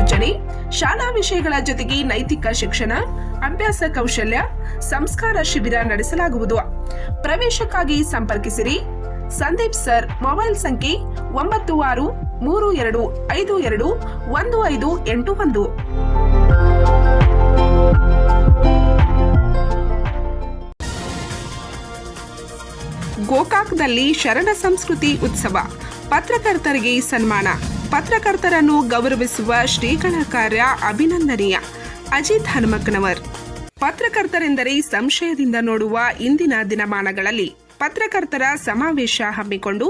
ಸೂಚನೆ ಶಾಲಾ ವಿಷಯಗಳ ಜೊತೆಗೆ ನೈತಿಕ ಶಿಕ್ಷಣ, ಅಭ್ಯಾಸ ಕೌಶಲ್ಯ, ಸಂಸ್ಕಾರ ಶಿಬಿರ ನಡೆಸಲಾಗುವುದು. ಪ್ರವೇಶಕ್ಕಾಗಿ ಸಂಪರ್ಕಿಸಿರಿ. ಸಂದೀಪ್ ಸರ್, ಮೊಬೈಲ್ ಸಂಖ್ಯೆ ಒಂಬತ್ತು ಆರು, ಮೂರು ಎರಡು ಐದು ಎರಡು, ಒಂದು ಐದು ಎಂಟು ಒಂದು. ಗೋಕಾಕ್ನಲ್ಲಿ ಶರಣ ಸಂಸ್ಕೃತಿ ಉತ್ಸವ. ಪತ್ರಕರ್ತರಿಗೆ ಸನ್ಮಾನ. ಪತ್ರಕರ್ತರನ್ನು ಗೌರವಿಸುವ ಶ್ರೀಗಳ ಕಾರ್ಯ ಅಭಿನಂದನೀಯ. ಅಜಿತ್ ಹನುಮಕ್ಕನವರ್. ಪತ್ರಕರ್ತರೆಂದರೆ ಸಂಶಯದಿಂದ ನೋಡುವ ಇಂದಿನ ದಿನಮಾನಗಳಲ್ಲಿ ಪತ್ರಕರ್ತರ ಸಮಾವೇಶ ಹಮ್ಮಿಕೊಂಡು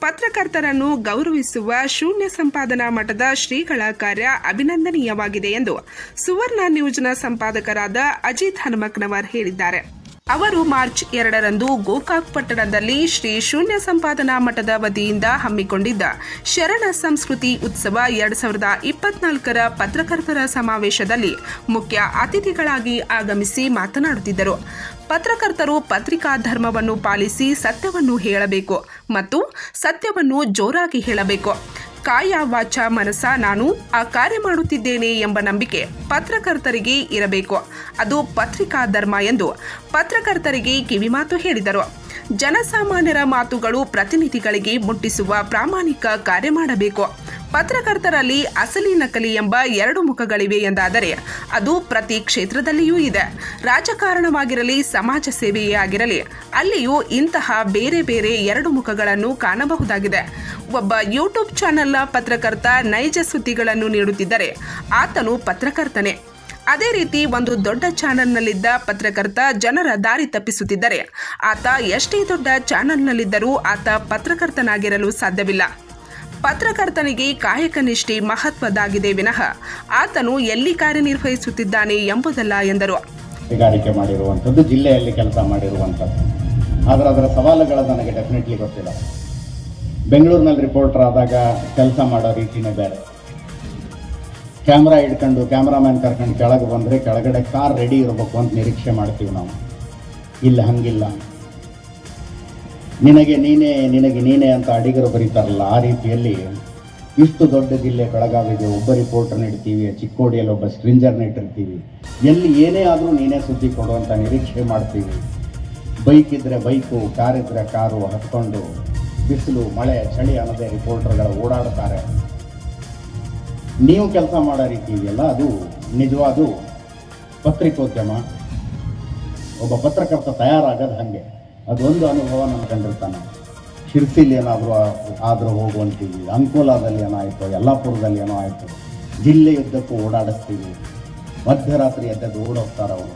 ಪತ್ರಕರ್ತರನ್ನು ಗೌರವಿಸುವ ಶೂನ್ಯ ಸಂಪಾದನಾ ಮಠದ ಶ್ರೀಗಳ ಕಾರ್ಯ ಅಭಿನಂದನೀಯವಾಗಿದೆ ಎಂದು ಸುವರ್ಣ ನ್ಯೂಸ್ನ ಸಂಪಾದಕರಾದ ಅಜಿತ್ ಹನುಮಕ್ನವರ್ ಹೇಳಿದ್ದಾರೆ. ಅವರು ಮಾರ್ಚ್ ಎರಡರಂದು ಗೋಕಾಕ್ ಪಟ್ಟಣದಲ್ಲಿ ಶ್ರೀ ಶೂನ್ಯ ಸಂಪಾದನಾ ಮಠದ ವತಿಯಿಂದ ಹಮ್ಮಿಕೊಂಡಿದ್ದ ಶರಣ ಸಂಸ್ಕೃತಿ ಉತ್ಸವ ಎರಡ್ ಸಾವಿರದ ಇಪ್ಪತ್ನಾಲ್ಕರ ಪತ್ರಕರ್ತರ ಸಮಾವೇಶದಲ್ಲಿ ಮುಖ್ಯ ಅತಿಥಿಗಳಾಗಿ ಆಗಮಿಸಿ ಮಾತನಾಡುತ್ತಿದ್ದರು. ಪತ್ರಕರ್ತರು ಪತ್ರಿಕಾ ಧರ್ಮವನ್ನು ಪಾಲಿಸಿ ಸತ್ಯವನ್ನು ಹೇಳಬೇಕು ಮತ್ತು ಸತ್ಯವನ್ನು ಜೋರಾಗಿ ಹೇಳಬೇಕು. ಕಾಯ ವಾಚ ಮನಸ ನಾನು ಆ ಕಾರ್ಯ ಮಾಡುತ್ತಿದ್ದೇನೆ ಎಂಬ ನಂಬಿಕೆ ಪತ್ರಕರ್ತರಿಗೆ ಇರಬೇಕು. ಅದು ಪತ್ರಿಕಾ ಧರ್ಮ ಎಂದು ಪತ್ರಕರ್ತರಿಗೆ ಕಿವಿಮಾತು ಹೇಳಿದರು. ಜನಸಾಮಾನ್ಯರ ಮಾತುಗಳು ಪ್ರತಿನಿಧಿಗಳಿಗೆ ಮುಟ್ಟಿಸುವ ಪ್ರಾಮಾಣಿಕ ಕಾರ್ಯ ಮಾಡಬೇಕು. ಪತ್ರಕರ್ತರಲ್ಲಿ ಅಸಲಿ ನಕಲಿ ಎಂಬ ಎರಡು ಮುಖಗಳಿವೆ ಎಂದಾದರೆ ಅದು ಪ್ರತಿ ಕ್ಷೇತ್ರದಲ್ಲಿಯೂ ಇದೆ. ರಾಜಕಾರಣವಾಗಿರಲಿ, ಸಮಾಜ ಸೇವೆಯೇ ಆಗಿರಲಿ, ಅಲ್ಲಿಯೂ ಇಂತಹ ಬೇರೆ ಬೇರೆ ಎರಡು ಮುಖಗಳನ್ನು ಕಾಣಬಹುದಾಗಿದೆ. ಒಬ್ಬ ಯೂಟ್ಯೂಬ್ ಚಾನೆಲ್ನ ಪತ್ರಕರ್ತ ನೈಜ ಸುದ್ದಿಗಳನ್ನು ನೀಡುತ್ತಿದ್ದರೆ ಆತನು ಪತ್ರಕರ್ತನೇ. ಅದೇ ರೀತಿ ಒಂದು ದೊಡ್ಡ ಚಾನಲ್ನಲ್ಲಿದ್ದ ಪತ್ರಕರ್ತ ಜನರ ದಾರಿ ತಪ್ಪಿಸುತ್ತಿದ್ದರೆ ಆತ ಎಷ್ಟೇ ದೊಡ್ಡ ಚಾನಲ್ನಲ್ಲಿದ್ದರೂ ಆತ ಪತ್ರಕರ್ತನಾಗಿರಲು ಸಾಧ್ಯವಿಲ್ಲ. ಪತ್ರಕರ್ತನಿಗೆ ಕಾಯಕ ನಿಷ್ಠೆ ಮಹತ್ವದಾಗಿದೆ ವಿನಃ. ಆತನು ಎಲ್ಲಿ ಕಾರ್ಯನಿರ್ವಹಿಸುತ್ತಿದ್ದಾನೆ ಎಂಬುದಲ್ಲ ಎಂದರು. ಕೈಗಾರಿಕೆ ಮಾಡಿರುವಂಥದ್ದು, ಜಿಲ್ಲೆಯಲ್ಲಿ ಕೆಲಸ ಮಾಡಿರುವಂಥದ್ದು. ಆದರೆ ಅದರ ಸವಾಲುಗಳು ನನಗೆ ಡೆಫಿನೆಟ್ಲಿ ಗೊತ್ತಿಲ್ಲ. ಬೆಂಗಳೂರಿನಲ್ಲಿ ರಿಪೋರ್ಟರ್ ಆದಾಗ ಕೆಲಸ ಮಾಡೋ ರೀತಿನೇ ಬೇರೆ. ಕ್ಯಾಮ್ರಾ ಹಿಡ್ಕೊಂಡು ಕ್ಯಾಮ್ರಾಮ್ಯಾನ್ ಕರ್ಕೊಂಡು ಕೆಳಗೆ ಬಂದರೆ ಕೆಳಗಡೆ ಕಾರ್ ರೆಡಿ ಇರಬೇಕು ಅಂತ ನಿರೀಕ್ಷೆ ಮಾಡ್ತೀವಿ ನಾವು. ಇಲ್ಲ, ಹಂಗಿಲ್ಲ. ನಿನಗೆ ನೀನೇ ನಿನಗೆ ನೀನೇ ಅಂತ ಅಡಿಗರು ಬರೀತಾರಲ್ಲ, ಆ ರೀತಿಯಲ್ಲಿ ಇಷ್ಟು ದೊಡ್ಡ ಜಿಲ್ಲೆ ಬೆಳಗಾವಿಗೆ ಒಬ್ಬ ರಿಪೋರ್ಟರ್ನ ಇಡ್ತೀವಿ ಚಿಕ್ಕೋಡಿಯಲ್ಲಿ ಒಬ್ಬ ಸ್ಟ್ರಿಂಜರ್ನ ಇಟ್ಟಿರ್ತೀವಿ ಎಲ್ಲಿ ಏನೇ ಆದರೂ ನೀನೇ ಸುದ್ದಿ ಕೊಡುವಂಥ ನಿರೀಕ್ಷೆ ಮಾಡ್ತೀವಿ. ಬೈಕ್ ಇದ್ದರೆ ಬೈಕು, ಕಾರ್ ಇದ್ದರೆ ಕಾರು ಹತ್ಕೊಂಡು ಬಿಸಿಲು, ಮಳೆ, ಚಳಿ ಅನ್ನೋದೇ ರಿಪೋರ್ಟರ್ಗಳು ಓಡಾಡ್ತಾರೆ. ನೀವು ಕೆಲಸ ಮಾಡೋ ರೀತಿ ಅದು ನಿಜವಾದ ಪತ್ರಿಕೋದ್ಯಮ. ಒಬ್ಬ ಪತ್ರಕರ್ತ ತಯಾರಾಗೋದು ಹಾಗೆ. ಅದೊಂದು ಅನುಭವ ನಾನು ಕಂಡಿರ್ತಾನೆ ಶಿರ್ಸಿಲಿ ಏನಾದರೂ ಆದರೂ ಹೋಗುವಂತೀವಿ. ಅಂಕೋಲಾದಲ್ಲಿ ಆಯಿತು ಯಲ್ಲಾಪುರದಲ್ಲಿ ಏನೋ ಆಯಿತು. ಜಿಲ್ಲೆಯುದ್ದಕ್ಕೂ ಓಡಾಡಿಸ್ತೀವಿ. ಮಧ್ಯರಾತ್ರಿ ಎದ್ದದ್ದು ಓಡೋಗ್ತಾರೆ ಅವರು.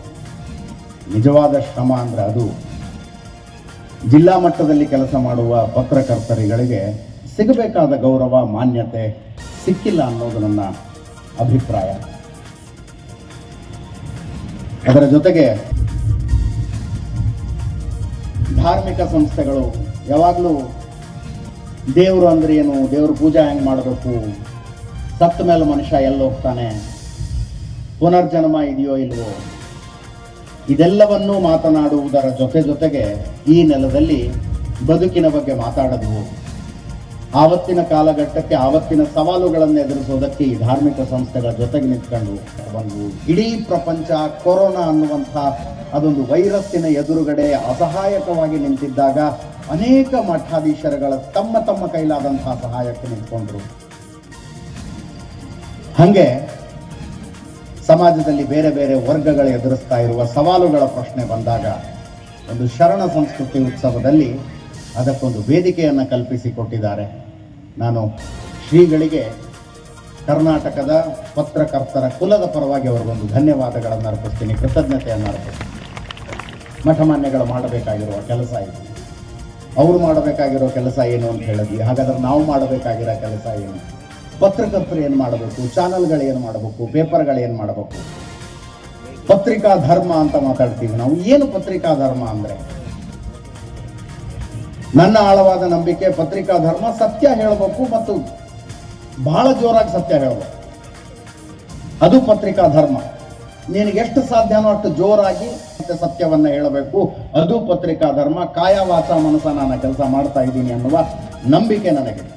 ನಿಜವಾದ ಶ್ರಮ ಅಂದರೆ ಅದು. ಜಿಲ್ಲಾ ಮಟ್ಟದಲ್ಲಿ ಕೆಲಸ ಮಾಡುವ ಪತ್ರಕರ್ತರಿಗಳಿಗೆ ಸಿಗಬೇಕಾದ ಗೌರವ, ಮಾನ್ಯತೆ ಸಿಕ್ಕಿಲ್ಲ ಅನ್ನೋದು ನನ್ನ ಅಭಿಪ್ರಾಯ. ಅದರ ಜೊತೆಗೆ ಧಾರ್ಮಿಕ ಸಂಸ್ಥೆಗಳು ಯಾವಾಗಲೂ ದೇವರು ಅಂದ್ರೆ ಏನು? ದೇವ್ರ ಪೂಜೆ ಹೆಂಗೆ ಮಾಡಬೇಕು? ಸತ್ತ ಮೇಲೆ ಮನುಷ್ಯ ಎಲ್ಲೋಗ್ತಾನೆ ಪುನರ್ಜನ್ಮ ಇದೆಯೋ ಇಲ್ವೋ? ಇದೆಲ್ಲವನ್ನೂ ಮಾತನಾಡುವುದರ ಜೊತೆ ಜೊತೆಗೆ ಈ ನೆಲದಲ್ಲಿ ಬದುಕಿನ ಬಗ್ಗೆ ಮಾತಾಡೋದು. ಆವತ್ತಿನ ಕಾಲಘಟ್ಟಕ್ಕೆ ಆವತ್ತಿನ ಸವಾಲುಗಳನ್ನು ಎದುರಿಸೋದಕ್ಕೆ ಈ ಧಾರ್ಮಿಕ ಸಂಸ್ಥೆಗಳ ಜೊತೆಗೆ ನಿಂತ್ಕೊಂಡು ಬಂದು, ಇಡೀ ಪ್ರಪಂಚ ಕೊರೋನಾ ಅನ್ನುವಂಥ ಅದೊಂದು ವೈರಸ್ಸಿನ ಎದುರುಗಡೆ ಅಸಹಾಯಕವಾಗಿ ನಿಂತಿದ್ದಾಗ ಅನೇಕ ಮಠಾಧೀಶರುಗಳ ತಮ್ಮ ತಮ್ಮ ಕೈಲಾದಂತಹ ಸಹಾಯಕ್ಕೆ ನಿಂತ್ಕೊಂಡ್ರು. ಹಾಗೆ ಸಮಾಜದಲ್ಲಿ ಬೇರೆ ಬೇರೆ ವರ್ಗಗಳು ಎದುರಿಸ್ತಾ ಇರುವ ಸವಾಲುಗಳ ಪ್ರಶ್ನೆ ಬಂದಾಗ ಒಂದು ಶರಣ ಸಂಸ್ಕೃತಿ ಉತ್ಸವದಲ್ಲಿ ಅದಕ್ಕೊಂದು ವೇದಿಕೆಯನ್ನು ಕಲ್ಪಿಸಿಕೊಟ್ಟಿದ್ದಾರೆ ನಾನು ಶ್ರೀಗಳಿಗೆ ಕರ್ನಾಟಕದ ಪತ್ರಕರ್ತರ ಕುಲದ ಪರವಾಗಿ ಅವರಿಗೊಂದು ಧನ್ಯವಾದಗಳನ್ನು ಅರ್ಪಿಸ್ತೀನಿ, ಕೃತಜ್ಞತೆಯನ್ನು ಅರ್ಪಿಸ್ತೀನಿ. ಮಠಮಾನ್ಯಗಳು ಮಾಡಬೇಕಾಗಿರುವ ಕೆಲಸ ಇದು. ಅವರು ಮಾಡಬೇಕಾಗಿರೋ ಕೆಲಸ ಏನು ಅಂತ ಹೇಳಿದ್ವಿ. ಹಾಗಾದ್ರೆ ನಾವು ಮಾಡಬೇಕಾಗಿರೋ ಕೆಲಸ ಏನು? ಪತ್ರಕರ್ತರು ಏನು ಮಾಡಬೇಕು? ಚಾನಲ್ಗಳು ಏನು ಮಾಡಬೇಕು? ಪೇಪರ್ಗಳು ಏನು ಮಾಡಬೇಕು? ಪತ್ರಿಕಾ ಧರ್ಮ ಅಂತ ಮಾತಾಡ್ತೀವಿ ನಾವು. ಏನು ಪತ್ರಿಕಾ ಧರ್ಮ ಅಂದರೆ? ನನ್ನ ಆಳವಾದ ನಂಬಿಕೆ ಪತ್ರಿಕಾ ಧರ್ಮ ಸತ್ಯ ಹೇಳಬೇಕು ಮತ್ತು ಬಹಳ ಜೋರಾಗಿ ಸತ್ಯ ಹೇಳಬೇಕು. ಅದು ಪತ್ರಿಕಾ ಧರ್ಮ. ನಿನಗೆ ಎಷ್ಟು ಸಾಧ್ಯನೋ ಅಷ್ಟು ಜೋರಾಗಿ ಸತ್ಯವನ್ನ ಹೇಳಬೇಕು. ಅದು ಪತ್ರಿಕಾ ಧರ್ಮ ಕಾಯ ವಾಚ ಮನಸ ನಾನು ಕೆಲಸ ಮಾಡ್ತಾ ಇದ್ದೀನಿ ಅನ್ನುವ ನಂಬಿಕೆ ನನಗೆ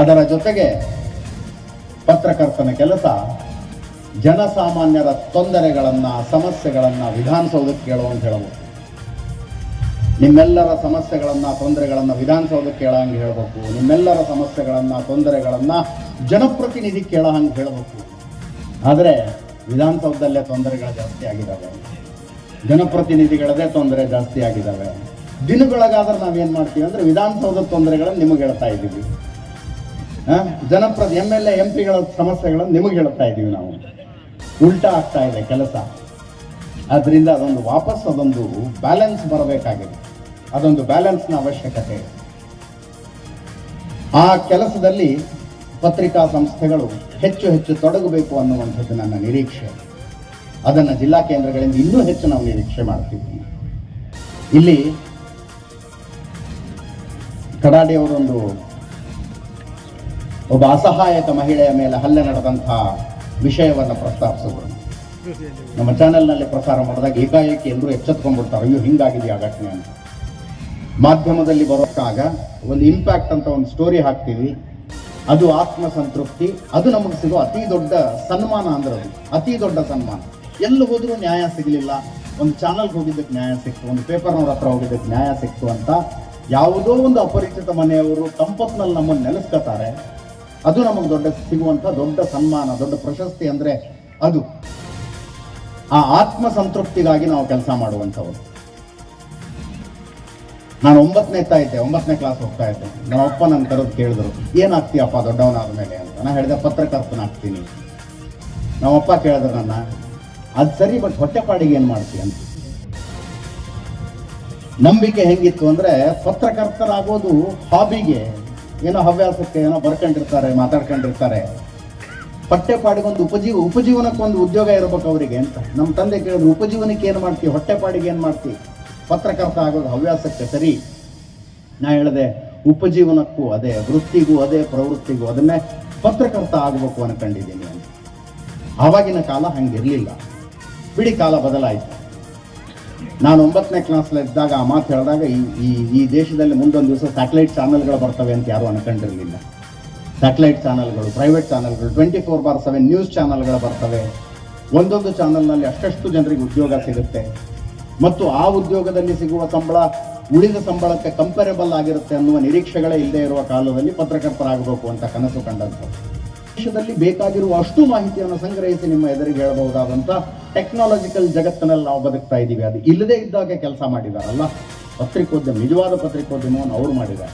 ಅದರ ಜೊತೆಗೆ ಪತ್ರಕರ್ತನ ಕೆಲಸ, ಜನಸಾಮಾನ್ಯರ ತೊಂದರೆಗಳನ್ನ, ಸಮಸ್ಯೆಗಳನ್ನ ವಿಧಾನಸೌಧಕ್ಕೆ ಕೇಳುವಂತ ಹೇಳಬೇಕು ನಿಮ್ಮೆಲ್ಲರ ಸಮಸ್ಯೆಗಳನ್ನ, ತೊಂದರೆಗಳನ್ನ ವಿಧಾನಸೌಧಕ್ಕೆ ಕೇಳಂಗೆ ಹೇಳಬೇಕು. ನಿಮ್ಮೆಲ್ಲರ ಸಮಸ್ಯೆಗಳನ್ನ, ತೊಂದರೆಗಳನ್ನ ಜನಪ್ರತಿನಿಧಿ ಕೇಳಹಂಗೆ ಹೇಳಬೇಕು. ಆದರೆ ವಿಧಾನಸೌಧದಲ್ಲೇ ತೊಂದರೆಗಳು ಜಾಸ್ತಿ ಆಗಿದ್ದಾವೆ ಜನಪ್ರತಿನಿಧಿಗಳದೇ ತೊಂದರೆ ಜಾಸ್ತಿ ಆಗಿದ್ದಾವೆ ನಾವು ನಾವೇನ್ ಮಾಡ್ತೀವಿ ಅಂದ್ರೆ ವಿಧಾನಸೌಧದ ತೊಂದರೆಗಳನ್ನು ನಿಮಗೆ ಹೇಳ್ತಾ ಇದ್ದೀವಿ? ಜನಪ್ರತಿ, ಎಂ ಎಲ್ ಎ, ಎಂ ಪಿಗಳ ಸಮಸ್ಯೆಗಳನ್ನು ನಿಮಗೆ ಹೇಳ್ತಾ ಇದ್ದೀವಿ ನಾವು. ಉಲ್ಟಾ ಆಗ್ತಾ ಇದೆ ಕೆಲಸ. ಆದ್ದರಿಂದ ಅದೊಂದು ವಾಪಸ್ ಅದೊಂದು ಬ್ಯಾಲೆನ್ಸ್ ಬರಬೇಕಾಗಿದೆ. ಅದೊಂದು ಬ್ಯಾಲೆನ್ಸ್ನ ಅವಶ್ಯಕತೆ. ಆ ಕೆಲಸದಲ್ಲಿ ಪತ್ರಿಕಾ ಸಂಸ್ಥೆಗಳು ಹೆಚ್ಚು ಹೆಚ್ಚು ತೊಡಗಬೇಕು ಅನ್ನುವಂಥದ್ದು ನನ್ನ ನಿರೀಕ್ಷೆ. ಅದನ್ನು ಜಿಲ್ಲಾ ಕೇಂದ್ರಗಳಿಂದ ಇನ್ನೂ ಹೆಚ್ಚು ನಾವು ನಿರೀಕ್ಷೆ ಮಾಡ್ತಿದ್ದೀವಿ. ಇಲ್ಲಿ ಕಡಾಡಿಯವರೊಂದು ಒಬ್ಬ ಅಸಹಾಯಕ ಮಹಿಳೆಯ ಮೇಲೆ ಹಲ್ಲೆ ನಡೆದಂತಹ ವಿಷಯವನ್ನು ಪ್ರಸ್ತಾಪಿಸಿದ್ರು. ನಮ್ಮ ಚಾನೆಲ್ನಲ್ಲಿ ಪ್ರಸಾರ ಮಾಡಿದಾಗ ಏಕಾಏಕಿ ಎಲ್ಲರೂ ಎಚ್ಚೆತ್ಕೊಂಡ್ಬಿಡ್ತಾರೆ, ಅಯ್ಯೋ ಹಿಂಗಾಗಿದೆ ಆ ಘಟನೆ ಅಂತ. ಮಾಧ್ಯಮದಲ್ಲಿ ಬರೋಕ್ಕಾಗ ಒಂದು ಇಂಪ್ಯಾಕ್ಟ್ ಅಂತ ಒಂದು ಸ್ಟೋರಿ ಹಾಕ್ತೀವಿ. ಅದು ಆತ್ಮ ಸಂತೃಪ್ತಿ ಅದು ನಮಗೆ ಸಿಗೋ ಅತಿ ದೊಡ್ಡ ಸನ್ಮಾನ ಅಂದ್ರೆ ಅದು. ಅತಿ ದೊಡ್ಡ ಸನ್ಮಾನ. ಎಲ್ಲಿ ಹೋದ್ರೂ ನ್ಯಾಯ ಸಿಗಲಿಲ್ಲ. ಒಂದು ಚಾನಲ್ಗೆ ಹೋಗಿದ್ದಕ್ಕೆ ನ್ಯಾಯ ಸಿಕ್ತು, ಒಂದು ಪೇಪರ್ನವ್ರ ಹತ್ರ ಹೋಗಿದ್ದಕ್ಕೆ ನ್ಯಾಯ ಸಿಕ್ತು ಅಂತ ಯಾವುದೋ ಒಂದು ಅಪರಿಚಿತ ಮನೆಯವರು ತಂಪತ್ನಲ್ಲಿ ನಮ್ಮನ್ನು ನೆಲೆಸ್ಕೋತಾರೆ. ಅದು ನಮಗೆ ದೊಡ್ಡ ಸಿಗುವಂಥ ದೊಡ್ಡ ಸನ್ಮಾನ, ದೊಡ್ಡ ಪ್ರಶಸ್ತಿ ಅಂದರೆ ಅದು. ಆ ಆತ್ಮ ಸಂತೃಪ್ತಿಗಾಗಿ ನಾವು ಕೆಲಸ ಮಾಡುವಂಥವ್ರು. ನಾನು ಒಂಬತ್ತನೇ ಇದ್ದೆ, ಒಂಬತ್ತನೇ ಕ್ಲಾಸ್ ಹೋಗ್ತಾ ಇದ್ದೆ. ನಮ್ಮ ಅಪ್ಪ ನನ್ನ ಕರೆದು ಕೇಳಿದ್ರು ಏನಾಗ್ತೀಯಪ್ಪ ದೊಡ್ಡವನಾದ ಮೇಲೆ ಅಂತ. ನಾನು ಹೇಳಿದೆ ಪತ್ರಕರ್ತನಾಗ್ತೀನಿ ನಮ್ಮಪ್ಪ ಕೇಳಿದ್ರು ನನ್ನ, ಅದು ಸರಿ ಬಟ್ ಹೊಟ್ಟೆಪಾಡಿಗೆ ಏನು ಮಾಡ್ತೀಯ? ಅಂತ. ನಂಬಿಕೆ ಹೆಂಗಿತ್ತು ಅಂದರೆ, ಪತ್ರಕರ್ತರಾಗೋದು ಹಾಬಿಗೆ. ಏನೋ ಹವ್ಯಾಸಕ್ಕೆ ಏನೋ ಬರ್ಕೊಂಡಿರ್ತಾರೆ, ಮಾತಾಡ್ಕೊಂಡಿರ್ತಾರೆ. ಹೊಟ್ಟೆಪಾಡಿಗೊಂದು ಉಪಜೀವ, ಉಪಜೀವನಕ್ಕೊಂದು ಉದ್ಯೋಗ ಇರಬೇಕು ಅವರಿಗೆ ಅಂತ. ನಮ್ಮ ತಂದೆ ಕೇಳಿದ್ರು, ಉಪಜೀವನಕ್ಕೆ ಏನು ಮಾಡ್ತೀವಿ ಹೊಟ್ಟೆಪಾಡಿಗೆ ಏನು ಮಾಡ್ತೀವಿ ಪತ್ರಕರ್ತ ಆಗೋದು ಹವ್ಯಾಸಕ್ಕೆ ಸರಿ. ನಾ ಹೇಳಿದೆ ಉಪಜೀವನಕ್ಕೂ ಅದೇ, ವೃತ್ತಿಗೂ ಅದೇ, ಪ್ರವೃತ್ತಿಗೂ ಅದನ್ನೇ ಪತ್ರಕರ್ತ ಆಗಬೇಕು ಅನ್ಕೊಂಡಿದ್ದೀನಿ ಅಂತ ಆವಾಗಿನ ಕಾಲ ಹಂಗಿರಲಿಲ್ಲ. ಬಿಡಿ ಕಾಲ ಬದಲಾಯಿತು. ನಾನು ಒಂಬತ್ತನೇ ಕ್ಲಾಸ್ಲಿದ್ದಾಗ ಆ ಮಾತು ಹೇಳಿದಾಗ ಈ ಈ ಈ ದೇಶದಲ್ಲಿ ಮುಂದೊಂದು ದಿವಸ ಸ್ಯಾಟಲೈಟ್ ಚಾನೆಲ್ಗಳು ಬರ್ತವೆ ಅಂತ ಯಾರೂ ಅನ್ಕೊಂಡಿರಲಿಲ್ಲ. ಸ್ಯಾಟಲೈಟ್ ಚಾನೆಲ್ಗಳು ಪ್ರೈವೇಟ್ ಚಾನೆಲ್ಗಳು twenty four bar seven news ಚಾನೆಲ್ಗಳು ಬರ್ತವೆ. ಒಂದೊಂದು ಚಾನಲ್ನಲ್ಲಿ ಅಷ್ಟಷ್ಟು ಜನರಿಗೆ ಉದ್ಯೋಗ ಸಿಗುತ್ತೆ. ಮತ್ತು ಆ ಉದ್ಯೋಗದಲ್ಲಿ ಸಿಗುವ ಸಂಬಳ, ಉಳಿದ ಸಂಬಳಕ್ಕೆ ಕಂಪೇರೇಬಲ್ ಆಗಿರುತ್ತೆ ಅನ್ನುವ ನಿರೀಕ್ಷೆಗಳೇ ಇಲ್ಲದೆ ಇರುವ ಕಾಲದಲ್ಲಿ ಪತ್ರಕರ್ತರಾಗಬೇಕು ಅಂತ ಕನಸು ಕಂಡಂಥದ್ದು ದೇಶದಲ್ಲಿ ಬೇಕಾಗಿರುವ ಅಷ್ಟು ಮಾಹಿತಿಯನ್ನು ಸಂಗ್ರಹಿಸಿ ನಿಮ್ಮ ಎದುರಿಗೆ ಹೇಳಬಹುದಾದಂಥ ಟೆಕ್ನಾಲಜಿಕಲ್ ಜಗತ್ತಿನಲ್ಲಿ ನಾವು ಬದುಕ್ತಾ ಇದ್ದೀವಿ. ಅದು ಇಲ್ಲದೇ ಇದ್ದಾಗೆ ಕೆಲಸ ಮಾಡಿದಾರಲ್ಲ? ಪತ್ರಿಕೋದ್ಯಮ, ನಿಜವಾದ ಪತ್ರಿಕೋದ್ಯಮವನ್ನು ಅವರು ಮಾಡಿದ್ದಾರೆ.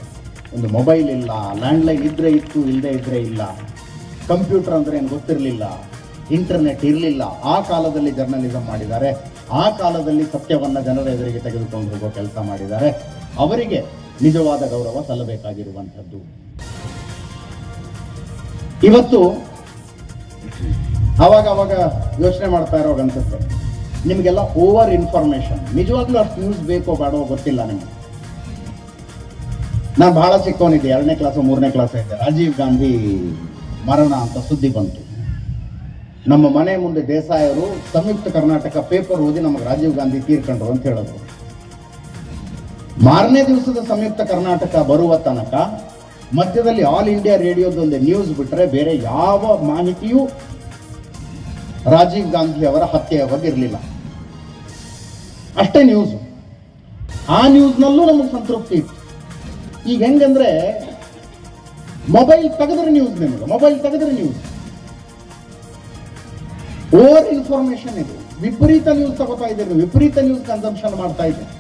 ಒಂದು ಮೊಬೈಲ್ ಇಲ್ಲ ಲ್ಯಾಂಡ್ಲೈನ್ ಇದ್ರೆ ಇತ್ತು, ಇಲ್ಲದೆ ಇದ್ರೆ ಇಲ್ಲ. ಕಂಪ್ಯೂಟರ್ ಅಂದ್ರೆ ಏನು ಗೊತ್ತಿರಲಿಲ್ಲ. ಇಂಟರ್ನೆಟ್ ಇರಲಿಲ್ಲ. ಆ ಕಾಲದಲ್ಲಿ ಜರ್ನಲಿಸಂ ಮಾಡಿದ್ದಾರೆ. ಆ ಕಾಲದಲ್ಲಿ ಸತ್ಯವನ್ನ ಜನರ ಎದುರಿಗೆ ತೆಗೆದುಕೊಂಡು ಹೋಗುವ ಕೆಲಸ ಮಾಡಿದ್ದಾರೆ. ಅವರಿಗೆ ನಿಜವಾದ ಗೌರವ ಸಲ್ಲಬೇಕಾಗಿರುವಂಥದ್ದು. ಇವತ್ತು ಅವಾಗ ಅವಾಗ ಯೋಚನೆ ಮಾಡ್ತಾ ಇರೋವಾಗ ಅನ್ಸುತ್ತೆ ನಿಮಗೆಲ್ಲ ಓವರ್ ಇನ್ಫಾರ್ಮೇಶನ್ ನಿಜವಾಗ್ಲೂ ಅಷ್ಟು ನ್ಯೂಸ್ ಬೇಕೋ ಬೇಡೋ ಗೊತ್ತಿಲ್ಲ ನಿಮಗೆ. ನಾನು ಬಹಳ ಚಿಕ್ಕವನಿದ್ದೆ. ಎರಡನೇ ಕ್ಲಾಸು ಮೂರನೇ ಕ್ಲಾಸ್ ಇದ್ದೆ. ರಾಜೀವ್ ಗಾಂಧಿ ಮರಣ ಅಂತ ಸುದ್ದಿ ಬಂತು. ನಮ್ಮ ಮನೆ ಮುಂದೆ ದೇಸಾಯರು ಸಂಯುಕ್ತ ಕರ್ನಾಟಕ ಪೇಪರ್ ಓದಿ ನಮಗೆ ರಾಜೀವ್ ಗಾಂಧಿ ತೀರ್ಕೊಂಡ್ರು ಅಂತ ಹೇಳಿದ್ರು. ಮಾರನೇ ದಿವಸದ ಸಂಯುಕ್ತ ಕರ್ನಾಟಕ ಬರುವ ತನಕ ಮಧ್ಯದಲ್ಲಿ ಆಲ್ ಇಂಡಿಯಾ ರೇಡಿಯೋದೊಂದು ನ್ಯೂಸ್ ಬಿಟ್ಟರೆ ಬೇರೆ ಯಾವ ಮಾಹಿತಿಯೂ ರಾಜೀವ್ ಗಾಂಧಿ ಅವರ ಹತ್ಯೆಯ ಬಗ್ಗೆ ಇರಲಿಲ್ಲ. ಅಷ್ಟೇ ನ್ಯೂಸ್ ಆ ನ್ಯೂಸ್ನಲ್ಲೂ ನಮಗೆ ಸಂತೃಪ್ತಿ ಇತ್ತು. ಈಗ ಹೆಂಗಂದ್ರೆ ಮೊಬೈಲ್ ತೆಗೆದ್ರೆ ನ್ಯೂಸ್ ನಿಮಗೆ ಮೊಬೈಲ್ ತೆಗೆದ್ರೆ ನ್ಯೂಸ್ ಓವರ್ ಇನ್ಫಾರ್ಮೇಶನ್ ಇದೆ. ವಿಪರೀತ ನ್ಯೂಸ್ ತಗೋತಾ ಇದ್ದೀರಿ ವಿಪರೀತ ನ್ಯೂಸ್ ಕನ್ಸಂಪ್ಷನ್ ಮಾಡ್ತಾ ಇದ್ದೀರಿ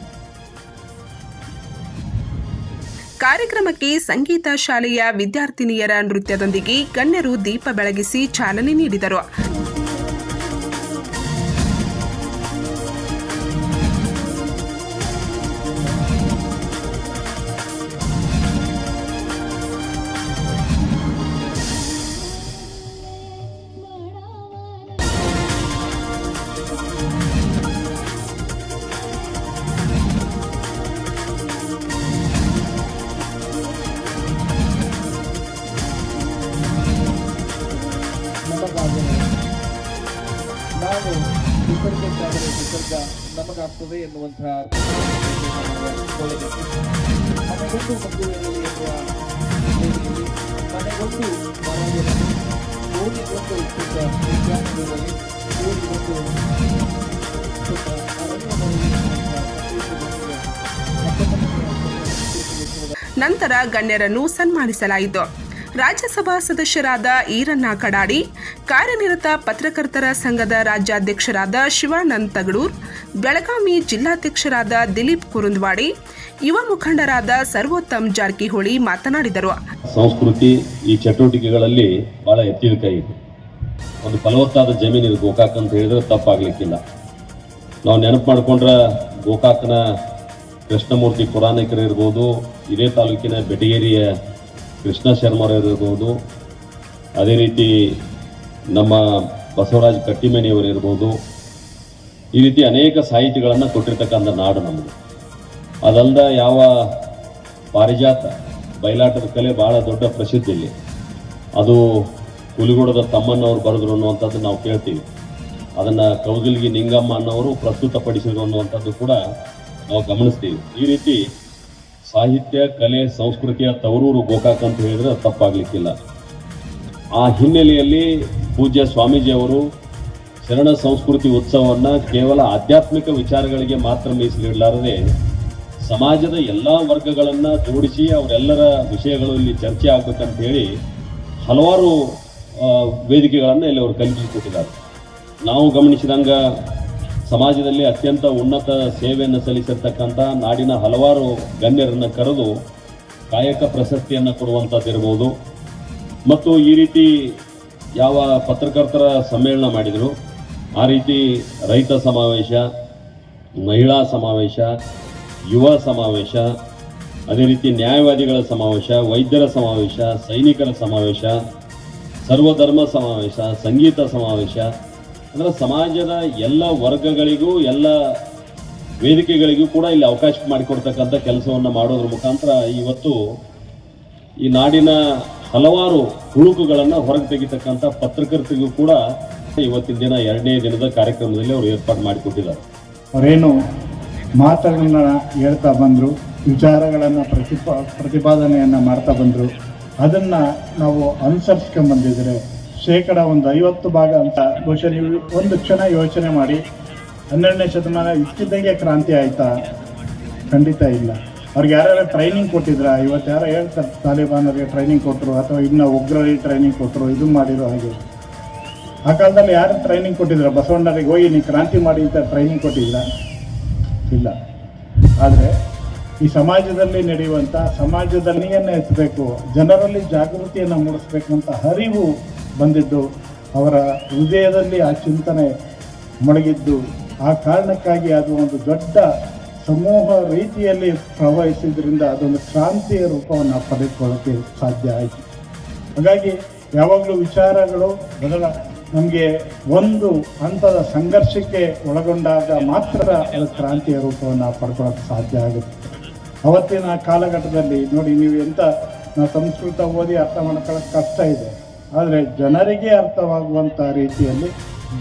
ಕಾರ್ಯಕ್ರಮಕ್ಕೆ ಸಂಗೀತ ಶಾಲೆಯ ವಿದ್ಯಾರ್ಥಿನಿಯರ ನೃತ್ಯದೊಂದಿಗೆ ಗಣ್ಯರು ದೀಪ ಬೆಳಗಿಸಿ ಚಾಲನೆ ನೀಡಿದರು. ನಂತರ ಗಣ್ಯರನ್ನು ಸನ್ಮಾನಿಸಲಾಯಿತು. ರಾಜ್ಯಸಭಾ ಸದಸ್ಯರಾದ ಈರಣ್ಣ ಕಡಾಡಿ ಕಾರ್ಯನಿರತ ಪತ್ರಕರ್ತರ ಸಂಘದ ರಾಜ್ಯಾಧ್ಯಕ್ಷರಾದ ಶಿವಾನಂದ್ ತಗಡೂರ್ ಬೆಳಗಾವಿ ಜಿಲ್ಲಾಧ್ಯಕ್ಷರಾದ ದಿಲೀಪ್ ಕುರುಂದ್ವಾಡಿ, ಯುವ ಮುಖಂಡರಾದ ಸರ್ವೋತ್ತಮ್ ಜಾರಕಿಹೊಳಿ ಮಾತನಾಡಿದರು. ಸಂಸ್ಕೃತಿ ಈ ಚಟುವಟಿಕೆಗಳಲ್ಲಿ ಬಹಳ ಇದೆ ಒಂದು ಫಲವತ್ತಾದ ಜಮೀನು ಇದು ಗೋಕಾಕ್ ಅಂತ ಹೇಳಿದ್ರೆ ತಪ್ಪಾಗ್ಲಿಕ್ಕಿಲ್ಲ. ನಾವು ನೆನಪು ಮಾಡ್ಕೊಂಡ್ರೆ ಗೋಕಾಕ್ನ ಕೃಷ್ಣಮೂರ್ತಿ ಪುರಾಣಿಕರು ಇರ್ಬೋದು, ಇದೇ ತಾಲೂಕಿನ ಬೆಟಗೇರಿಯ ಕೃಷ್ಣ ಶರ್ಮರವರಿರ್ಬೋದು ಅದೇ ರೀತಿ ನಮ್ಮ ಬಸವರಾಜ್ ಕಟ್ಟಿಮನಿಯವರು ಇರ್ಬೋದು ಈ ರೀತಿ ಅನೇಕ ಸಾಹಿತಿಗಳನ್ನು ಕೊಟ್ಟಿರ್ತಕ್ಕಂಥ ನಾಡು ನಮ್ಮದು ಅದಲ್ಲದ ಯಾವ ಪಾರಿಜಾತ, ಬಯಲಾಟದ ಕಲೆ ಬಹಳ ದೊಡ್ಡ ಪ್ರಸಿದ್ಧಿ ಇಲ್ಲಿ. ಅದು ಹುಲಿಗೂಡದ ತಮ್ಮನವರು ಬರೆದ್ರು ಅನ್ನುವಂಥದ್ದು ನಾವು ಕೇಳ್ತೀವಿ. ಅದನ್ನು ಕೌದಿಲ್ಗಿ ನಿಂಗಮ್ಮ ಅನ್ನೋರು ಪ್ರಸ್ತುತಪಡಿಸಿದ್ರು ಅನ್ನುವಂಥದ್ದು ಕೂಡ ನಾವು ಗಮನಿಸ್ತೀವಿ. ಈ ರೀತಿ ಸಾಹಿತ್ಯ, ಕಲೆ, ಸಂಸ್ಕೃತಿಯ ತವರೂರು ಗೋಕಾಕ್ ಅಂತ ಹೇಳಿದ್ರೆ ತಪ್ಪಾಗಲಿಕ್ಕಿಲ್ಲ. ಆ ಹಿನ್ನೆಲೆಯಲ್ಲಿ ಪೂಜ್ಯ ಸ್ವಾಮೀಜಿಯವರು ಶರಣ ಸಂಸ್ಕೃತಿ ಉತ್ಸವವನ್ನು ಕೇವಲ ಆಧ್ಯಾತ್ಮಿಕ ವಿಚಾರಗಳಿಗೆ ಮಾತ್ರ ಮೀಸಲಿಡಲಾರದೆ, ಸಮಾಜದ ಎಲ್ಲ ವರ್ಗಗಳನ್ನು ಜೋಡಿಸಿ ಅವರೆಲ್ಲರ ವಿಷಯಗಳು ಇಲ್ಲಿ ಚರ್ಚೆ ಆಗ್ಬೇಕಂತ ಹೇಳಿ ಹಲವಾರು ವೇದಿಕೆಗಳನ್ನು ಇಲ್ಲಿ ಅವರು ಕಲ್ಪಿಸಿಕೊಟ್ಟಿದ್ದಾರೆ ನಾವು ಗಮನಿಸಿದಂಗೆ ಸಮಾಜದಲ್ಲಿ ಅತ್ಯಂತ ಉನ್ನತ ಸೇವೆಯನ್ನು ಸಲ್ಲಿಸಿರ್ತಕ್ಕಂಥ ನಾಡಿನ ಹಲವಾರು ಗಣ್ಯರನ್ನು ಕರೆದು ಕಾಯಕ ಪ್ರಶಸ್ತಿಯನ್ನು ಕೊಡುವಂಥದ್ದಿರ್ಬೋದು ಮತ್ತು ಈ ರೀತಿ ಯಾವ ಪತ್ರಕರ್ತರ ಸಮ್ಮೇಳನ ಮಾಡಿದರು. ಆ ರೀತಿ ರೈತ ಸಮಾವೇಶ, ಮಹಿಳಾ ಸಮಾವೇಶ, ಯುವ ಸಮಾವೇಶ, ಅದೇ ರೀತಿ ನ್ಯಾಯವಾದಿಗಳ ಸಮಾವೇಶ, ವೈದ್ಯರ ಸಮಾವೇಶ, ಸೈನಿಕರ ಸಮಾವೇಶ, ಸರ್ವಧರ್ಮ ಸಮಾವೇಶ, ಸಂಗೀತ ಸಮಾವೇಶ, ಅಂದರೆ ಸಮಾಜದ ಎಲ್ಲ ವರ್ಗಗಳಿಗೂ, ಎಲ್ಲ ವೇದಿಕೆಗಳಿಗೂ ಕೂಡ ಇಲ್ಲಿ ಅವಕಾಶ ಮಾಡಿಕೊಡ್ತಕ್ಕಂಥ ಕೆಲಸವನ್ನು ಮಾಡೋದ್ರ ಮುಖಾಂತರ ಇವತ್ತು ಈ ನಾಡಿನ ಹಲವಾರು ಹುಳುಕುಗಳನ್ನು ಹೊರಗೆ ತೆಗಿತಕ್ಕಂಥ ಪತ್ರಕರ್ತರಿಗೂ ಕೂಡ ಇವತ್ತಿನ ದಿನ ಎರಡನೇ ದಿನದ ಕಾರ್ಯಕ್ರಮದಲ್ಲಿ ಅವರು ಏರ್ಪಾಡು ಮಾಡಿಕೊಟ್ಟಿದ್ದಾರೆ ಅವರೇನು ಮಾತುಗಳನ್ನ ಹೇಳ್ತಾ ಬಂದರು, ವಿಚಾರಗಳನ್ನು ಪ್ರತಿಪಾ, ಪ್ರತಿಪಾದನೆಯನ್ನು ಮಾಡ್ತಾ ಬಂದರು. ಅದನ್ನು ನಾವು ಅನುಸರಿಸ್ಕೊಂಬಂದಿದ್ರೆ ಶೇಕಡ ಒಂದು ಐವತ್ತು ಭಾಗ ಅಂತ ಬಹುಶಃ ಒಂದು ಕ್ಷಣ ಯೋಚನೆ ಮಾಡಿ ಹನ್ನೆರಡನೇ ಶತಮಾನ ಇಷ್ಟಿದ್ದಂಗೆ ಕ್ರಾಂತಿ ಆಯಿತಾ? ಖಂಡಿತ ಇಲ್ಲ. ಅವ್ರಿಗೆ ಯಾರ್ಯಾರು ಟ್ರೈನಿಂಗ್ ಕೊಟ್ಟಿದ್ರ? ಇವತ್ತು ಯಾರೋ ಹೇಳ್ತಾರೆ ಅವರಿಗೆ ಟ್ರೈನಿಂಗ್ ಕೊಟ್ಟರು ಅಥವಾ ಇನ್ನು ಉಗ್ರರಿಗೆ ಟ್ರೈನಿಂಗ್ ಕೊಟ್ಟರು ಇದು ಮಾಡಿರೋ ಹಾಗೆ. ಆ ಕಾಲದಲ್ಲಿ ಯಾರು ಟ್ರೈನಿಂಗ್ ಕೊಟ್ಟಿದ್ರು ಬಸವಣ್ಣರಿಗೆ ಹೋಗಿ ನೀವು ಕ್ರಾಂತಿ ಮಾಡಿ ಅಂತ ಟ್ರೈನಿಂಗ್ ಕೊಟ್ಟಿಲ್ಲ ಇಲ್ಲ. ಆದರೆ ಈ ಸಮಾಜದಲ್ಲಿ ನಡೆಯುವಂಥ ಸಮಾಜದಲ್ಲಿಯನ್ನು ಎತ್ತಬೇಕು ಜನರಲ್ಲಿ ಜಾಗೃತಿಯನ್ನು ಮೂಡಿಸ್ಬೇಕು ಅಂತ ಅರಿವು ಬಂದಿದ್ದು, ಅವರ ಹೃದಯದಲ್ಲಿ ಆ ಚಿಂತನೆ ಮೊಳಗಿದ್ದು, ಆ ಕಾರಣಕ್ಕಾಗಿ ಅದು ಒಂದು ದೊಡ್ಡ ಸಮೂಹ ರೀತಿಯಲ್ಲಿ ಪ್ರವಹಿಸಿದ್ರಿಂದ ಅದೊಂದು ಕ್ರಾಂತಿಯ ರೂಪವನ್ನು ಪಡೆದುಕೊಳ್ಳೋಕ್ಕೆ ಸಾಧ್ಯ ಆಯಿತು. ಹಾಗಾಗಿ ಯಾವಾಗಲೂ ವಿಚಾರಗಳು ಬದಲ ನಮಗೆ ಒಂದು ಹಂತದ ಸಂಘರ್ಷಕ್ಕೆ ಒಳಗೊಂಡಾಗ ಮಾತ್ರ ಅದು ಕ್ರಾಂತಿಯ ರೂಪವನ್ನು ಪಡ್ಕೊಳ್ಳೋಕೆ ಸಾಧ್ಯ ಆಗುತ್ತೆ. ಅವತ್ತಿನ ಕಾಲಘಟ್ಟದಲ್ಲಿ ನೋಡಿ ನೀವು ಎಂಥ ನಾವು ಸಂಸ್ಕೃತ ಓದಿ ಅರ್ಥ ಮಾಡ್ಕೊಳ್ಳೋಕೆ ಕಷ್ಟ ಇದೆ. ಆದರೆ ಜನರಿಗೆ ಅರ್ಥವಾಗುವಂಥ ರೀತಿಯಲ್ಲಿ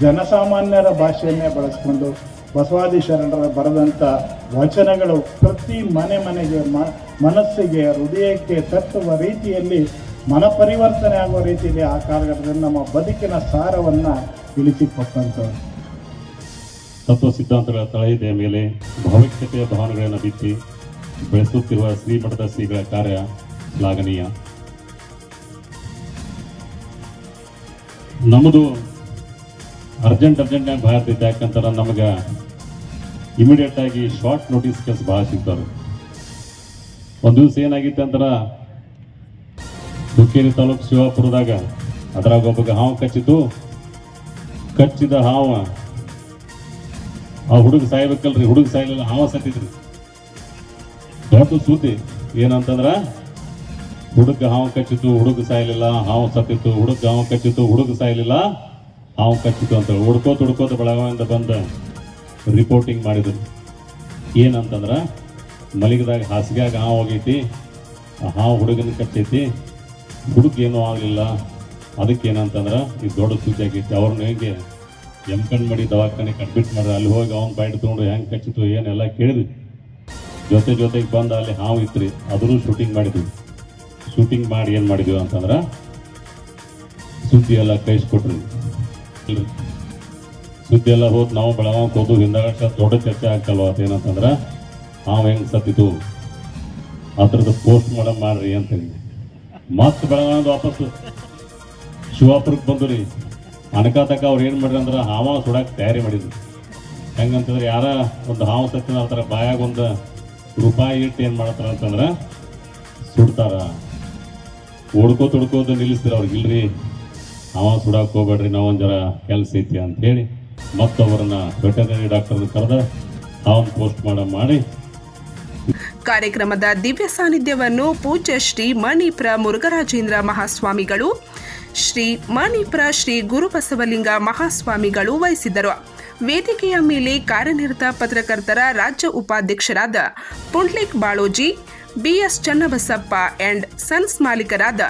ಜನಸಾಮಾನ್ಯರ ಭಾಷೆಯನ್ನೇ ಬಳಸ್ಕೊಂಡು ಬಸವಾದಿ ಶರಣರ ಬರೆದಂಥ ವಚನಗಳು ಪ್ರತಿ ಮನೆ ಮನೆಗೆ ಮನಸ್ಸಿಗೆ, ಹೃದಯಕ್ಕೆ ತಟ್ಟುವ ರೀತಿಯಲ್ಲಿ ಮನ ಪರಿವರ್ತನೆ ಆಗುವ ರೀತಿಯಲ್ಲಿ ಆ ಕಾಲಘಟ್ಟದಲ್ಲಿ ನಮ್ಮ ಬದುಕಿನ ಸಾರವನ್ನು ತಿಳಿಸಿಕೊಟ್ಟಂಥವ್ರು. ತತ್ವ ಸಿದ್ಧಾಂತಗಳ ತಳಹದಿಯ ಮೇಲೆ ಭಾವೈಕ್ಯತೆಯ ಭಾವನೆಗಳನ್ನು ಬಿತ್ತಿ ಬೆಳೆಸುತ್ತಿರುವ ಶ್ರೀಮಠದ ಶ್ರೀಗಳ ಕಾರ್ಯ ಶ್ಲಾಘನೀಯ. ನಮ್ಮದು ಅರ್ಜೆಂಟ್ ಅರ್ಜೆಂಟ್ನಾಗ ಭಾರತ ಇದ್ದ ಯಾಕಂದ್ರೆ ನಮಗೆ ಇಮಿಡಿಯೇಟ್ ಆಗಿ ಶಾರ್ಟ್ ನೋಟಿಸ್ ಕೆಲಸ ಭಾಳ ಸಿಗ್ತಾರೆ ಒಂದು ದಿವಸ ಏನಾಗಿತ್ತು ಅಂದ್ರೆ ಹುಕ್ಕೇರಿ ತಾಲೂಕು ಶಿವಾಪುರದಾಗ ಅದ್ರಾಗ ಒಬ್ಬಗ ಹಾವು ಕಚ್ಚಿತು ಕಚ್ಚಿದ ಹಾವ, ಆ ಹುಡುಗ ಸಾಯ್ಬೇಕಲ್ರಿ, ಹುಡುಗ ಸಾಯ್ಲಿಲ್ಲ, ಹಾವ ಸತ್ತಿದ್ರಿ. ದೊಡ್ಡ ಸುದ್ದಿ ಏನಂತಂದ್ರ, ಹುಡುಗ ಹಾವು ಕಚ್ಚಿತು ಹುಡುಗ ಸಾಯ್ಲಿಲ್ಲ, ಹಾವು ಸತ್ತಿತ್ತು, ಹುಡುಗ ಹಾವು ಕಚ್ಚಿತು ಹುಡುಗ ಸಾಯ್ಲಿಲ್ಲ, ಹಾವು ಕಚ್ಚಿತು ಅಂತ ಹುಡ್ಕೋತ ಹುಡ್ಕೋತ ಬೆಳಗಾವಿಯಿಂದ ಬಂದ ರಿಪೋರ್ಟಿಂಗ್ ಮಾಡಿದ್ರು. ಏನಂತಂದ್ರ, ಮಲಗಿದಾಗ ಹಾಸಿಗೆಯಾಗ ಹಾವು ಹೋಗೈತಿ ಆ ಹಾವು ಹುಡುಗನ ಕಚ್ಚೈತಿ ಹುಡುಗ ಏನೂ ಆಗಲಿಲ್ಲ. ಅದಕ್ಕೆ ಏನಂತಂದ್ರೆ ಈ ದೊಡ್ಡ ಸುದ್ದಿ ಆಗೈತಿ ಅವ್ರನ್ನ ಹೇಗೆ ಮಾಡಿ ದವಾಖಾನೆ ಅಡ್ಮಿಟ್ ಮಾಡ್ರೆ ಅಲ್ಲಿ ಹೋಗಿ ಅವ್ನು ಬೈಟ್ ತೊಗೊಂಡು ಹೆಂಗೆ ಕಚ್ಚಿತು ಏನೆಲ್ಲ ಕೇಳಿದ್ವಿ. ಜೊತೆ ಜೊತೆಗೆ ಬಂದು ಅಲ್ಲಿ ಹಾವು ಇತ್ರಿ ಅದನ್ನು ಶೂಟಿಂಗ್ ಮಾಡಿದ್ವಿ. ಶೂಟಿಂಗ್ ಮಾಡಿ ಏನು ಮಾಡಿದ್ವಿ ಅಂತಂದ್ರೆ ಸುದ್ದಿ ಎಲ್ಲ ಕೈಸ್ಕೊಟ್ರಿ. ಸುದ್ದಿ ಎಲ್ಲ ಹೋದ್ ನಾವು ಬೆಳಗಾವ್ ಹೋದು ಹಿಂದಾಗ ದೊಡ್ಡ ಚರ್ಚೆ ಆಗ್ತಲ್ವ ಅದೇನಂತಂದ್ರೆ, ಹಾವು ಹೆಂಗೆ ಸತ್ತಿತು ಅದ್ರದ್ದು ಪೋಸ್ಟ್ ಮಾಡಮ್ ಮಾಡ್ರಿ ಅಂತೇಳಿ. ಮತ್ತೆ ಬೆಳಗಾವ್ ವಾಪಸ್ ಶಿವಾಪುರಕ್ಕೆ ಬಂದು ರೀ ಅಣಕಾತಕ ಅವ್ರು ಏನು ಮಾಡ್ರಿ ಅಂದ್ರೆ ಹಾವ ಸುಡಕ್ಕೆ ತಯಾರಿ ಮಾಡಿದ್ರು. ಹೆಂಗಂತಂದ್ರೆ ಯಾರ ಒಂದು ಹಾವು ಸತ್ತಿನ ಆ ಥರ ಬಾಯಾಗ ಒಂದು ರೂಪಾಯಿ ಇಟ್ಟು ಏನು ಮಾಡ್ತಾರೆ ಅಂತಂದ್ರೆ ಸುಡ್ತಾರ. ಓಡ್ಕೋ ಅಂತ ನಿಲ್ಲಿಸ್ತೀರ ಅವ್ರಿಗೆ, ಇಲ್ರಿ, ಹಾವ ಸುಡಕ್ಕೆ ಹೋಗ್ಬೇಡ್ರಿ, ನಾವೊಂದು ಜರ ಕೆಲಸ ಐತಿ ಅಂತ ಹೇಳಿ ಮತ್ತೊಬ್ಬರನ್ನ ವೆಟರ್ನರಿ ಡಾಕ್ಟರ್ನ ಕರೆದ ಹಾವನ್ನು ಪೋಸ್ಟ್ ಮಾಡಿ ಕಾರ್ಯಕ್ರಮದ ದಿವ್ಯ ಸಾನ್ನಿಧ್ಯವನ್ನು ಪೂಜ್ಯ ಶ್ರೀ ಮಣಿಪ್ರ ಮುರುಘರಾಜೇಂದ್ರ ಮಹಾಸ್ವಾಮಿಗಳು, ಶ್ರೀ ಮಣಿಪ್ರ ಶ್ರೀ ಗುರುಬಸವಲಿಂಗ ಮಹಾಸ್ವಾಮಿಗಳು ವಹಿಸಿದ್ದರು. ವೇದಿಕೆಯ ಮೇಲೆ ಕಾರ್ಯನಿರತ ಪತ್ರಕರ್ತರ ರಾಜ್ಯ ಉಪಾಧ್ಯಕ್ಷರಾದ Pundlik Baloji, B S Channabasappa and sons ಮಾಲೀಕರಾದ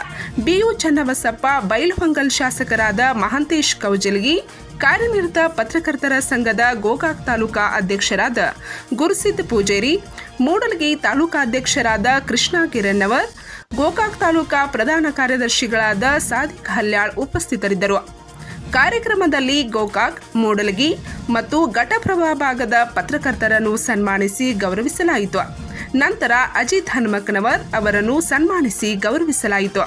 ಬಿಯು Channabasappa, Bailhongal ಶಾಸಕರಾದ ಮಹಾಂತೇಶ್ ಕೌಜಲಗಿ, ಕಾರ್ಯನಿರತ ಪತ್ರಕರ್ತರ ಸಂಘದ ಗೋಕಾಕ್ ತಾಲೂಕಾ ಅಧ್ಯಕ್ಷರಾದ ಗುರುಸಿದ್ದ ಪೂಜೇರಿ ಮೂಡಲಗಿ ತಾಲೂಕಾಧ್ಯಕ್ಷರಾದ ಕೃಷ್ಣ ಕಿರಣ್ಣವರ್, ಗೋಕಾಕ್ ತಾಲೂಕಾ ಪ್ರಧಾನ ಕಾರ್ಯದರ್ಶಿಗಳಾದ ಸಾದಿಕ್ ಹಲ್ಯಾಳ್ ಉಪಸ್ಥಿತರಿದ್ದರು. ಕಾರ್ಯಕ್ರಮದಲ್ಲಿ ಗೋಕಾಕ್, ಮೂಡಲಗಿ ಮತ್ತು ಘಟಪ್ರಭಾ ಭಾಗದ ಪತ್ರಕರ್ತರನ್ನು ಸನ್ಮಾನಿಸಿ ಗೌರವಿಸಲಾಯಿತು. ನಂತರ ಅಜಿತ್ ಹನುಮಕ್ಕನವರ್ ಅವರನ್ನು ಸನ್ಮಾನಿಸಿ ಗೌರವಿಸಲಾಯಿತು.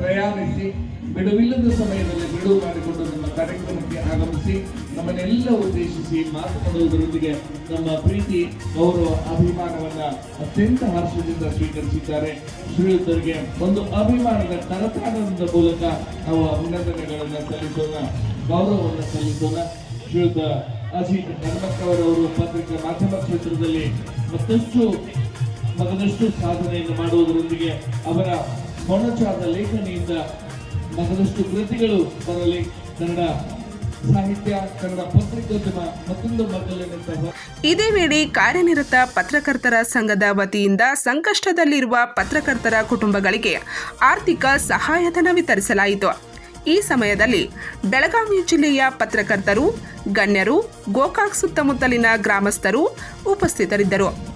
ಪ್ರಯಾಣಿಸಿ ಬಿಡುವಿಲ್ಲದ ಸಮಯದಲ್ಲಿ ಬಿಡುವು ಮಾಡಿಕೊಂಡು ಕಾರ್ಯಕ್ರಮಕ್ಕೆ ಆಗಮಿಸಿ ನಮ್ಮನ್ನೆಲ್ಲ ಉದ್ದೇಶಿಸಿ ಮಾತನಾಡುವುದರೊಂದಿಗೆ ನಮ್ಮ ಪ್ರೀತಿ, ಗೌರವ, ಅಭಿಮಾನವನ್ನ ಅತ್ಯಂತ ಹರ್ಷದಿಂದ ಸ್ವೀಕರಿಸಿದ್ದಾರೆ. ಶ್ರೀಯುತರಿಗೆ ಒಂದು ಅಭಿಮಾನದ ತರತಾಡದ ಮೂಲಕ ನಾವು ಅಭಿನಂದನೆಗಳನ್ನು ಸಲ್ಲಿಸೋಣ, ಗೌರವವನ್ನು ಸಲ್ಲಿಸೋಣ. ಶ್ರೀಯುತ ಅಜಿತ್ ಹನುಮಕ್ಕವರವರು ಪತ್ರಿಕಾ ಮಾಧ್ಯಮ ಕ್ಷೇತ್ರದಲ್ಲಿ ಮತ್ತಷ್ಟು ಮಗದಷ್ಟು ಸಾಧನೆಯನ್ನು ಮಾಡುವುದರೊಂದಿಗೆ ಅವರ ಮೊಣಚಾದ ಲೇಖನಿಯಿಂದ ಮಗದಷ್ಟು ಕೃತಿಗಳು ಬರಲಿ. ಕನ್ನಡ ಇದೇ ವೇಳೆ ಕಾರ್ಯನಿರತ ಪತ್ರಕರ್ತರ ಸಂಘದ ವತಿಯಿಂದ ಸಂಕಷ್ಟದಲ್ಲಿರುವ ಪತ್ರಕರ್ತರ ಕುಟುಂಬಗಳಿಗೆ ಆರ್ಥಿಕ ಸಹಾಯಧನ ವಿತರಿಸಲಾಯಿತು. ಈ ಸಮಯದಲ್ಲಿ ಬೆಳಗಾವಿ ಜಿಲ್ಲೆಯ ಪತ್ರಕರ್ತರು, ಗಣ್ಯರು, ಗೋಕಾಕ್ ಸುತ್ತಮುತ್ತಲಿನ ಗ್ರಾಮಸ್ಥರು ಉಪಸ್ಥಿತರಿದ್ದರು.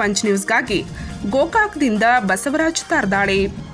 ಪಂಚ್ ನ್ಯೂಸ್ಗಾಗಿ ಗೋಕಾಕ್ದಿಂದ ಬಸವರಾಜ್ ತಾರ್ದಾಳೆ.